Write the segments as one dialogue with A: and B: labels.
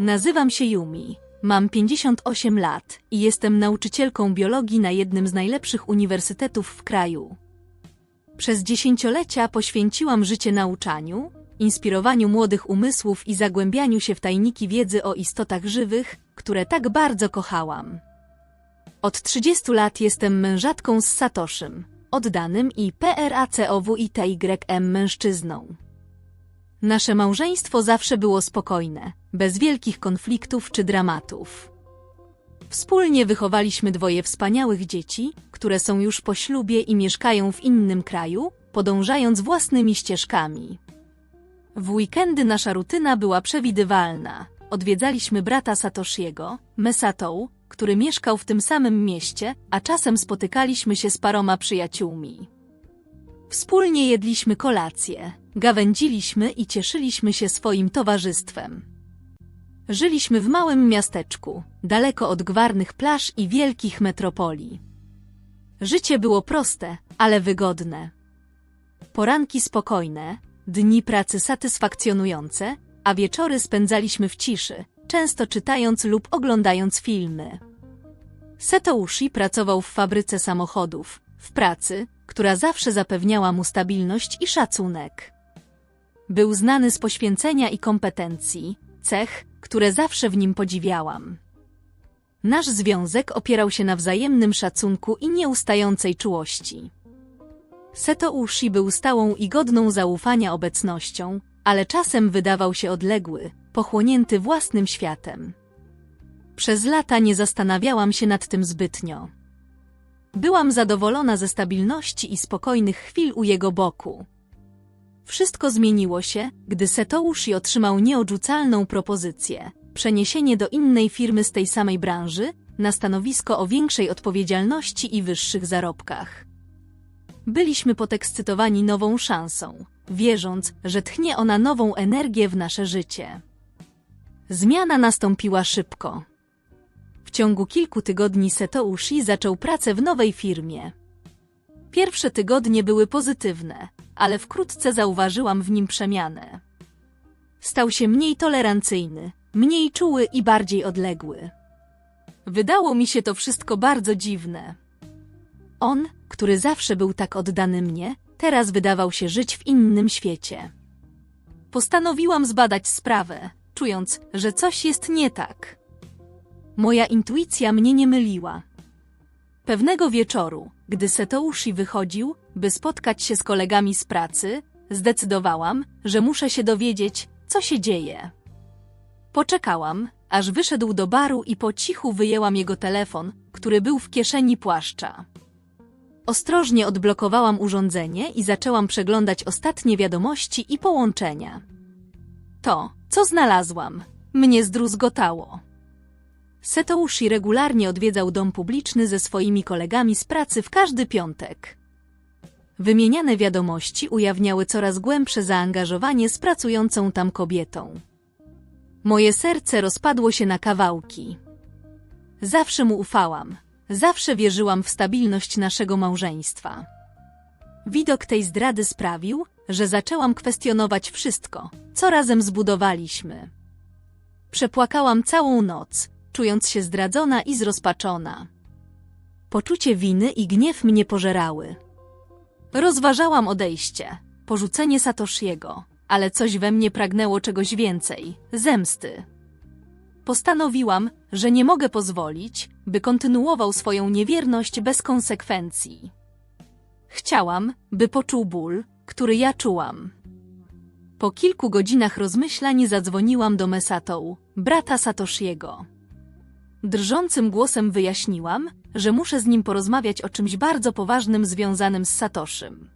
A: Nazywam się Yumi. Mam 58 lat i jestem nauczycielką biologii na jednym z najlepszych uniwersytetów w kraju. Przez dziesięciolecia poświęciłam życie nauczaniu, inspirowaniu młodych umysłów i zagłębianiu się w tajniki wiedzy o istotach żywych, które tak bardzo kochałam. Od 30 lat jestem mężatką z Satoszym, oddanym i PRACOWITYM mężczyzną. Nasze małżeństwo zawsze było spokojne, bez wielkich konfliktów czy dramatów. Wspólnie wychowaliśmy dwoje wspaniałych dzieci, które są już po ślubie i mieszkają w innym kraju, podążając własnymi ścieżkami. W weekendy nasza rutyna była przewidywalna. Odwiedzaliśmy brata Satoshiego, Mesatou, który mieszkał w tym samym mieście, a czasem spotykaliśmy się z paroma przyjaciółmi. Wspólnie jedliśmy kolację, gawędziliśmy i cieszyliśmy się swoim towarzystwem. Żyliśmy w małym miasteczku, daleko od gwarnych plaż i wielkich metropolii. Życie było proste, ale wygodne. Poranki spokojne, dni pracy satysfakcjonujące, a wieczory spędzaliśmy w ciszy, często czytając lub oglądając filmy. Setoushi pracował w fabryce samochodów, w pracy, która zawsze zapewniała mu stabilność i szacunek. Był znany z poświęcenia i kompetencji, cech, które zawsze w nim podziwiałam. Nasz związek opierał się na wzajemnym szacunku i nieustającej czułości. Seto Ushi był stałą i godną zaufania obecnością, ale czasem wydawał się odległy, pochłonięty własnym światem. Przez lata nie zastanawiałam się nad tym zbytnio. Byłam zadowolona ze stabilności i spokojnych chwil u jego boku. Wszystko zmieniło się, gdy Setoushi otrzymał nieodrzucalną propozycję przeniesienie do innej firmy z tej samej branży na stanowisko o większej odpowiedzialności i wyższych zarobkach. Byliśmy podekscytowani nową szansą, wierząc, że tchnie ona nową energię w nasze życie. Zmiana nastąpiła szybko. W ciągu kilku tygodni Setoushi zaczął pracę w nowej firmie. Pierwsze tygodnie były pozytywne, ale wkrótce zauważyłam w nim przemianę. Stał się mniej tolerancyjny, mniej czuły i bardziej odległy. Wydało mi się to wszystko bardzo dziwne. On, który zawsze był tak oddany mnie, teraz wydawał się żyć w innym świecie. Postanowiłam zbadać sprawę, czując, że coś jest nie tak. Moja intuicja mnie nie myliła. Pewnego wieczoru, gdy Setoushi wychodził, by spotkać się z kolegami z pracy, zdecydowałam, że muszę się dowiedzieć, co się dzieje. Poczekałam, aż wyszedł do baru i po cichu wyjęłam jego telefon, który był w kieszeni płaszcza. Ostrożnie odblokowałam urządzenie i zaczęłam przeglądać ostatnie wiadomości i połączenia. To, co znalazłam, mnie zdruzgotało. Setoushi regularnie odwiedzał dom publiczny ze swoimi kolegami z pracy w każdy piątek. Wymieniane wiadomości ujawniały coraz głębsze zaangażowanie z pracującą tam kobietą. Moje serce rozpadło się na kawałki. Zawsze mu ufałam, zawsze wierzyłam w stabilność naszego małżeństwa. Widok tej zdrady sprawił, że zaczęłam kwestionować wszystko, co razem zbudowaliśmy. Przepłakałam całą noc, czując się zdradzona i zrozpaczona. Poczucie winy i gniew mnie pożerały. Rozważałam odejście, porzucenie Satoshiego, ale coś we mnie pragnęło czegoś więcej zemsty. Postanowiłam, że nie mogę pozwolić, by kontynuował swoją niewierność bez konsekwencji. Chciałam, by poczuł ból, który ja czułam. Po kilku godzinach rozmyślań zadzwoniłam do Mesatou, brata Satoshiego. Drżącym głosem wyjaśniłam, że muszę z nim porozmawiać o czymś bardzo poważnym związanym z Satoszym.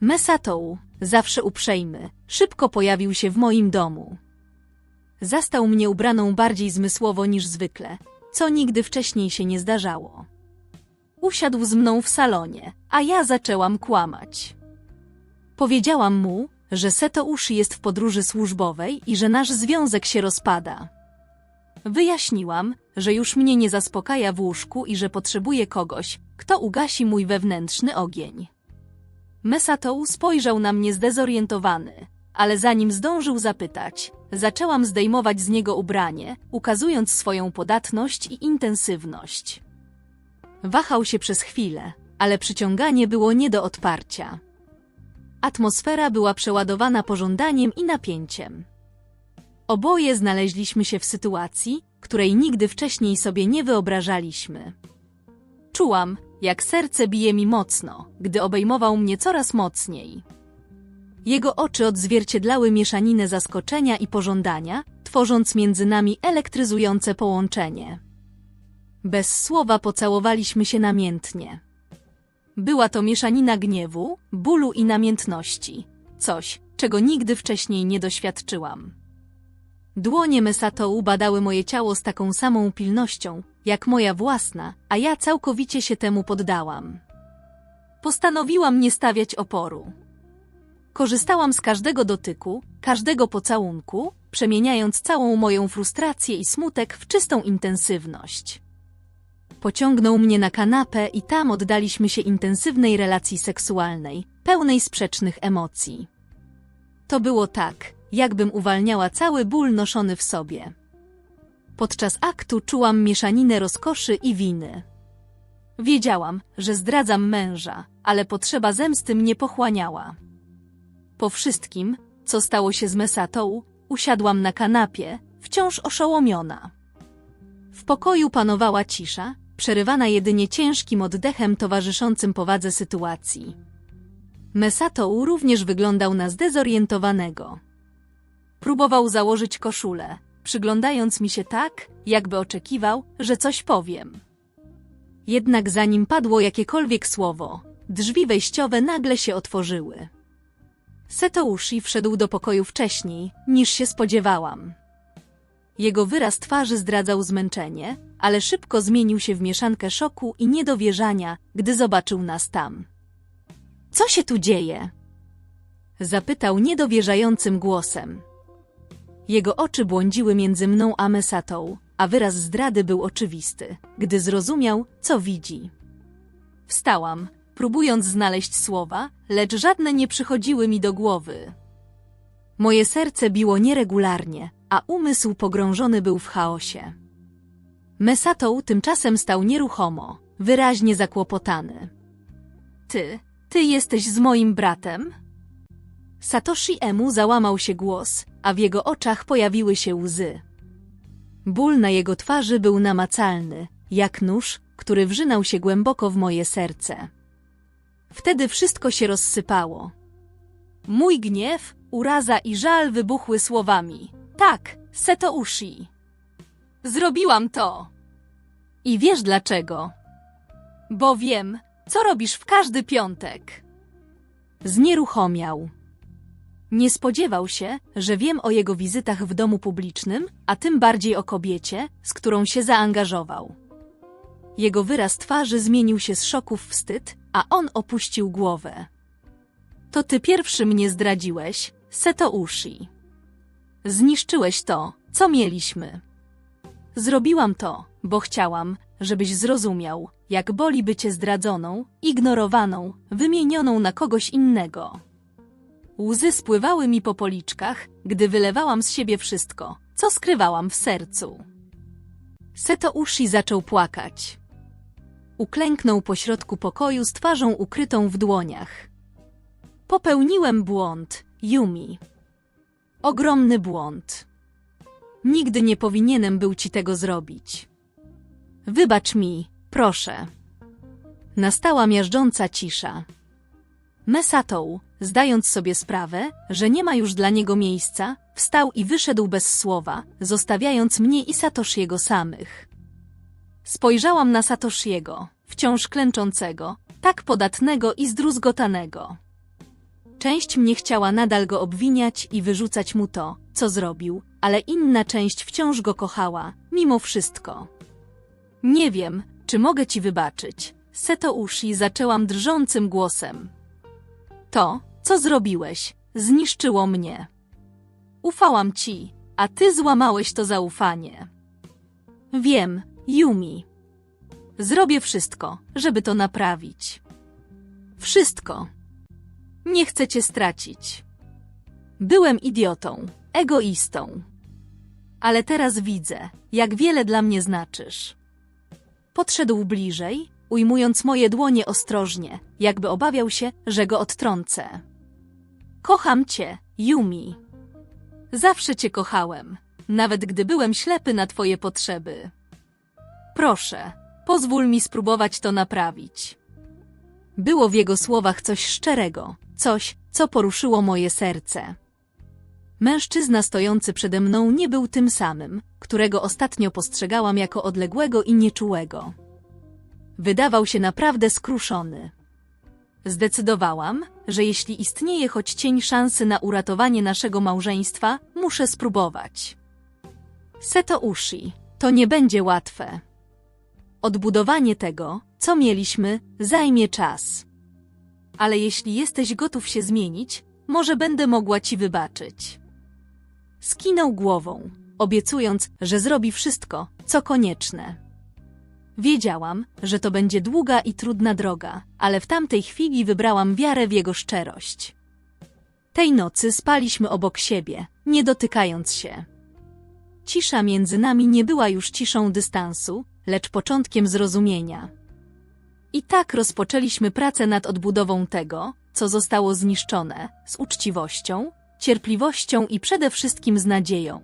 A: Mesatou, zawsze uprzejmy, szybko pojawił się w moim domu. Zastał mnie ubraną bardziej zmysłowo niż zwykle, co nigdy wcześniej się nie zdarzało. Usiadł z mną w salonie, a ja zaczęłam kłamać. Powiedziałam mu, że Setoushi jest w podróży służbowej i że nasz związek się rozpada. Wyjaśniłam, że już mnie nie zaspokaja w łóżku i że potrzebuję kogoś, kto ugasi mój wewnętrzny ogień. Mesatou spojrzał na mnie zdezorientowany, ale zanim zdążył zapytać, zaczęłam zdejmować z niego ubranie, ukazując swoją podatność i intensywność. Wahał się przez chwilę, ale przyciąganie było nie do odparcia. Atmosfera była przeładowana pożądaniem i napięciem. Oboje znaleźliśmy się w sytuacji, której nigdy wcześniej sobie nie wyobrażaliśmy. Czułam, jak serce bije mi mocno, gdy obejmował mnie coraz mocniej. Jego oczy odzwierciedlały mieszaninę zaskoczenia i pożądania, tworząc między nami elektryzujące połączenie. Bez słowa pocałowaliśmy się namiętnie. Była to mieszanina gniewu, bólu i namiętności. Coś, czego nigdy wcześniej nie doświadczyłam. Dłonie Mesatou badały moje ciało z taką samą pilnością, jak moja własna, a ja całkowicie się temu poddałam. Postanowiłam nie stawiać oporu. Korzystałam z każdego dotyku, każdego pocałunku, przemieniając całą moją frustrację i smutek w czystą intensywność. Pociągnął mnie na kanapę i tam oddaliśmy się intensywnej relacji seksualnej, pełnej sprzecznych emocji. To było tak, jakbym uwalniała cały ból noszony w sobie. Podczas aktu czułam mieszaninę rozkoszy i winy. Wiedziałam, że zdradzam męża, ale potrzeba zemsty mnie pochłaniała. Po wszystkim, co stało się z Mesatą, usiadłam na kanapie, wciąż oszołomiona. W pokoju panowała cisza, przerywana jedynie ciężkim oddechem towarzyszącym powadze sytuacji. Mesatou również wyglądał na zdezorientowanego. Próbował założyć koszulę, przyglądając mi się tak, jakby oczekiwał, że coś powiem. Jednak zanim padło jakiekolwiek słowo, drzwi wejściowe nagle się otworzyły. Setoushi wszedł do pokoju wcześniej, niż się spodziewałam. Jego wyraz twarzy zdradzał zmęczenie, ale szybko zmienił się w mieszankę szoku i niedowierzania, gdy zobaczył nas tam. Co się tu dzieje? Zapytał niedowierzającym głosem. Jego oczy błądziły między mną a Mesatą, a wyraz zdrady był oczywisty, gdy zrozumiał, co widzi. Wstałam, próbując znaleźć słowa, lecz żadne nie przychodziły mi do głowy. Moje serce biło nieregularnie, a umysł pogrążony był w chaosie. Mesatą tymczasem stał nieruchomo, wyraźnie zakłopotany. Ty, ty jesteś z moim bratem? Satoshi Emu załamał się głos, a w jego oczach pojawiły się łzy. Ból na jego twarzy był namacalny, jak nóż, który wrzynał się głęboko w moje serce. Wtedy wszystko się rozsypało. Mój gniew, uraza i żal wybuchły słowami. Tak, Setoushi. Zrobiłam to. I wiesz dlaczego? Bo wiem, co robisz w każdy piątek. Znieruchomiał. Nie spodziewał się, że wiem o jego wizytach w domu publicznym, a tym bardziej o kobiecie, z którą się zaangażował. Jego wyraz twarzy zmienił się z szoku w wstyd, a on opuścił głowę. To ty pierwszy mnie zdradziłeś, Setoushi. Zniszczyłeś to, co mieliśmy. Zrobiłam to, bo chciałam, żebyś zrozumiał, jak boli bycie zdradzoną, ignorowaną, wymienioną na kogoś innego. Łzy spływały mi po policzkach, gdy wylewałam z siebie wszystko, co skrywałam w sercu. Seto Ushi zaczął płakać. Uklęknął pośrodku pokoju z twarzą ukrytą w dłoniach. Popełniłem błąd, Yumi. Ogromny błąd. Nigdy nie powinienem był ci tego zrobić. Wybacz mi, proszę. Nastała miażdżąca cisza. Mesatou, zdając sobie sprawę, że nie ma już dla niego miejsca, wstał i wyszedł bez słowa, zostawiając mnie i Satoshiego samych. Spojrzałam na Satoshiego, wciąż klęczącego, tak podatnego i zdruzgotanego. Część mnie chciała nadal go obwiniać i wyrzucać mu to, co zrobił, ale inna część wciąż go kochała, mimo wszystko. Nie wiem, czy mogę ci wybaczyć. Seto uszy zaczęłam drżącym głosem. To, co zrobiłeś, zniszczyło mnie. Ufałam ci, a ty złamałeś to zaufanie. Wiem, Yumi. Zrobię wszystko, żeby to naprawić. Wszystko. Nie chcę cię stracić. Byłem idiotą, egoistą. Ale teraz widzę, jak wiele dla mnie znaczysz. Podszedł bliżej, ujmując moje dłonie ostrożnie, jakby obawiał się, że go odtrącę. Kocham cię, Yumi. Zawsze cię kochałem, nawet gdy byłem ślepy na twoje potrzeby. Proszę, pozwól mi spróbować to naprawić. Było w jego słowach coś szczerego, coś, co poruszyło moje serce. Mężczyzna stojący przede mną nie był tym samym, którego ostatnio postrzegałam jako odległego i nieczułego. Wydawał się naprawdę skruszony. Zdecydowałam, że jeśli istnieje choć cień szansy na uratowanie naszego małżeństwa, muszę spróbować. Seto ushi, to nie będzie łatwe. Odbudowanie tego, co mieliśmy, zajmie czas. Ale jeśli jesteś gotów się zmienić, może będę mogła ci wybaczyć. Skinął głową, obiecując, że zrobi wszystko, co konieczne. Wiedziałam, że to będzie długa i trudna droga, ale w tamtej chwili wybrałam wiarę w jego szczerość. Tej nocy spaliśmy obok siebie, nie dotykając się. Cisza między nami nie była już ciszą dystansu, lecz początkiem zrozumienia. I tak rozpoczęliśmy pracę nad odbudową tego, co zostało zniszczone, z uczciwością, cierpliwością i przede wszystkim z nadzieją.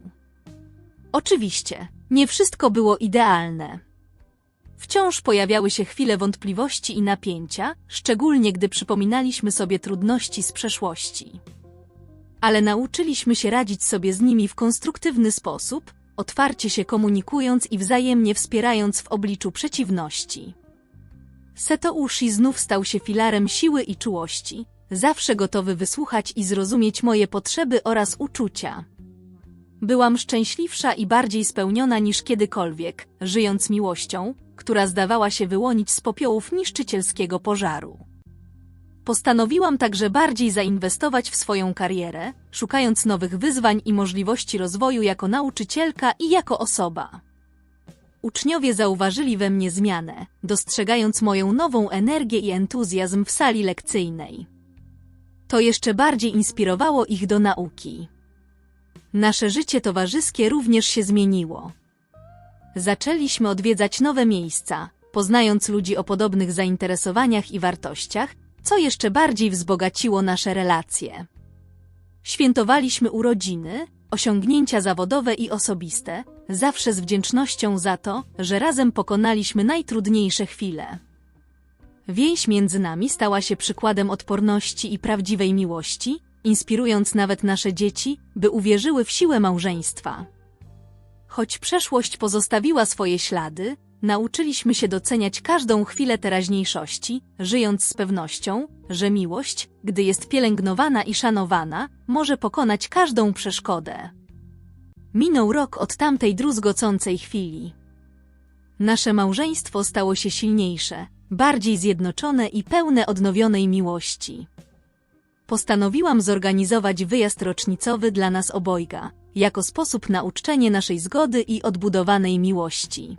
A: Oczywiście, nie wszystko było idealne. Wciąż pojawiały się chwile wątpliwości i napięcia, szczególnie gdy przypominaliśmy sobie trudności z przeszłości. Ale nauczyliśmy się radzić sobie z nimi w konstruktywny sposób, otwarcie się komunikując i wzajemnie wspierając w obliczu przeciwności. Seto Ushi znów stał się filarem siły i czułości, zawsze gotowy wysłuchać i zrozumieć moje potrzeby oraz uczucia. Byłam szczęśliwsza i bardziej spełniona niż kiedykolwiek, żyjąc miłością, która zdawała się wyłonić z popiołów niszczycielskiego pożaru. Postanowiłam także bardziej zainwestować w swoją karierę, szukając nowych wyzwań i możliwości rozwoju jako nauczycielka i jako osoba. Uczniowie zauważyli we mnie zmianę, dostrzegając moją nową energię i entuzjazm w sali lekcyjnej. To jeszcze bardziej inspirowało ich do nauki. Nasze życie towarzyskie również się zmieniło. Zaczęliśmy odwiedzać nowe miejsca, poznając ludzi o podobnych zainteresowaniach i wartościach, co jeszcze bardziej wzbogaciło nasze relacje. Świętowaliśmy urodziny, osiągnięcia zawodowe i osobiste, zawsze z wdzięcznością za to, że razem pokonaliśmy najtrudniejsze chwile. Więź między nami stała się przykładem odporności i prawdziwej miłości, inspirując nawet nasze dzieci, by uwierzyły w siłę małżeństwa. Choć przeszłość pozostawiła swoje ślady, nauczyliśmy się doceniać każdą chwilę teraźniejszości, żyjąc z pewnością, że miłość, gdy jest pielęgnowana i szanowana, może pokonać każdą przeszkodę. Minął rok od tamtej druzgocącej chwili. Nasze małżeństwo stało się silniejsze, bardziej zjednoczone i pełne odnowionej miłości. Postanowiłam zorganizować wyjazd rocznicowy dla nas obojga, jako sposób na uczczenie naszej zgody i odbudowanej miłości.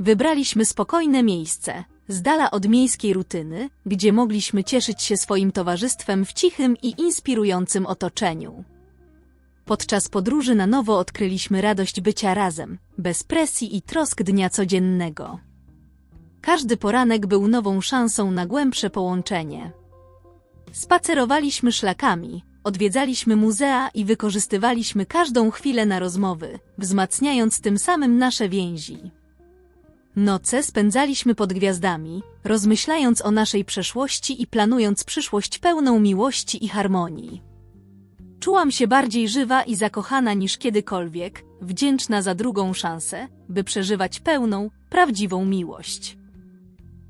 A: Wybraliśmy spokojne miejsce, z dala od miejskiej rutyny, gdzie mogliśmy cieszyć się swoim towarzystwem w cichym i inspirującym otoczeniu. Podczas podróży na nowo odkryliśmy radość bycia razem, bez presji i trosk dnia codziennego. Każdy poranek był nową szansą na głębsze połączenie. Spacerowaliśmy szlakami, odwiedzaliśmy muzea i wykorzystywaliśmy każdą chwilę na rozmowy, wzmacniając tym samym nasze więzi. Noce spędzaliśmy pod gwiazdami, rozmyślając o naszej przeszłości i planując przyszłość pełną miłości i harmonii. Czułam się bardziej żywa i zakochana niż kiedykolwiek, wdzięczna za drugą szansę, by przeżywać pełną, prawdziwą miłość.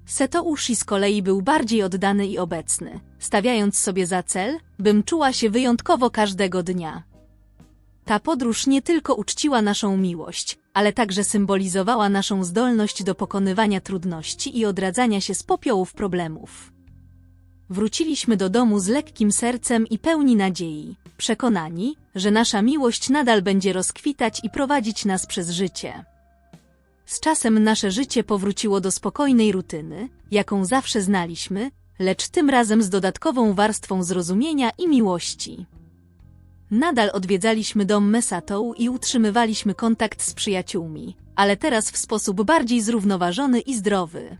A: Seto Ushi z kolei był bardziej oddany i obecny, stawiając sobie za cel, bym czuła się wyjątkowo każdego dnia. Ta podróż nie tylko uczciła naszą miłość, ale także symbolizowała naszą zdolność do pokonywania trudności i odradzania się z popiołów problemów. Wróciliśmy do domu z lekkim sercem i pełni nadziei, przekonani, że nasza miłość nadal będzie rozkwitać i prowadzić nas przez życie. Z czasem nasze życie powróciło do spokojnej rutyny, jaką zawsze znaliśmy, lecz tym razem z dodatkową warstwą zrozumienia i miłości. Nadal odwiedzaliśmy dom Mesatou i utrzymywaliśmy kontakt z przyjaciółmi, ale teraz w sposób bardziej zrównoważony i zdrowy.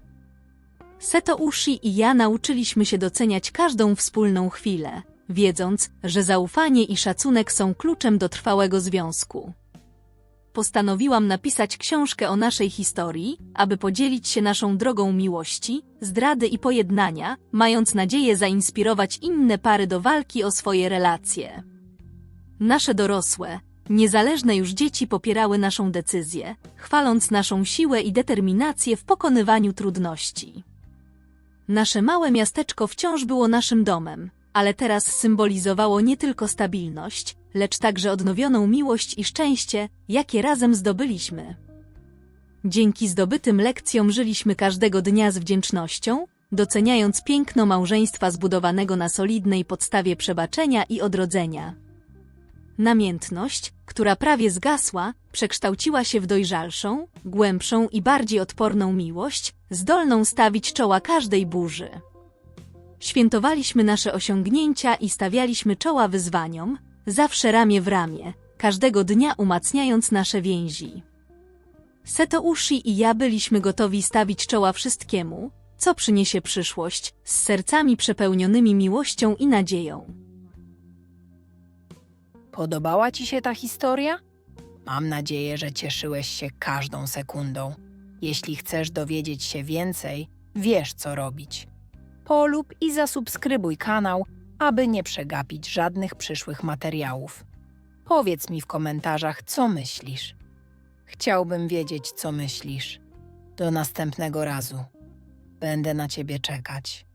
A: Seto Ushi i ja nauczyliśmy się doceniać każdą wspólną chwilę, wiedząc, że zaufanie i szacunek są kluczem do trwałego związku. Postanowiłam napisać książkę o naszej historii, aby podzielić się naszą drogą miłości, zdrady i pojednania, mając nadzieję zainspirować inne pary do walki o swoje relacje. Nasze dorosłe, niezależne już dzieci popierały naszą decyzję, chwaląc naszą siłę i determinację w pokonywaniu trudności. Nasze małe miasteczko wciąż było naszym domem, ale teraz symbolizowało nie tylko stabilność, lecz także odnowioną miłość i szczęście, jakie razem zdobyliśmy. Dzięki zdobytym lekcjom żyliśmy każdego dnia z wdzięcznością, doceniając piękno małżeństwa zbudowanego na solidnej podstawie przebaczenia i odrodzenia. Namiętność, która prawie zgasła, przekształciła się w dojrzalszą, głębszą i bardziej odporną miłość, zdolną stawić czoła każdej burzy. Świętowaliśmy nasze osiągnięcia i stawialiśmy czoła wyzwaniom, zawsze ramię w ramię, każdego dnia umacniając nasze więzi. Seto Ushi i ja byliśmy gotowi stawić czoła wszystkiemu, co przyniesie przyszłość, z sercami przepełnionymi miłością i nadzieją.
B: Podobała Ci się ta historia? Mam nadzieję, że cieszyłeś się każdą sekundą. Jeśli chcesz dowiedzieć się więcej, wiesz co robić. Polub i zasubskrybuj kanał, aby nie przegapić żadnych przyszłych materiałów. Powiedz mi w komentarzach, co myślisz. Chciałbym wiedzieć, co myślisz. Do następnego razu. Będę na Ciebie czekać.